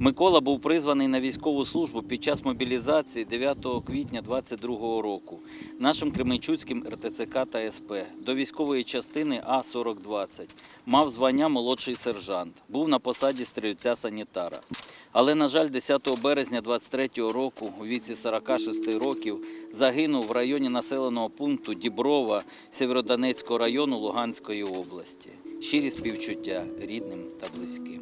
Микола був призваний на військову службу під час мобілізації 9 квітня 2022 року нашим Кременчуцьким РТЦК та СП до військової частини А-4020. Мав звання молодший сержант, був на посаді стрільця санітара. Але, на жаль, 10 березня 23 року, у віці 46 років, загинув в районі населеного пункту Діброва Сєвєродонецького району Луганської області. Щирі співчуття рідним та близьким.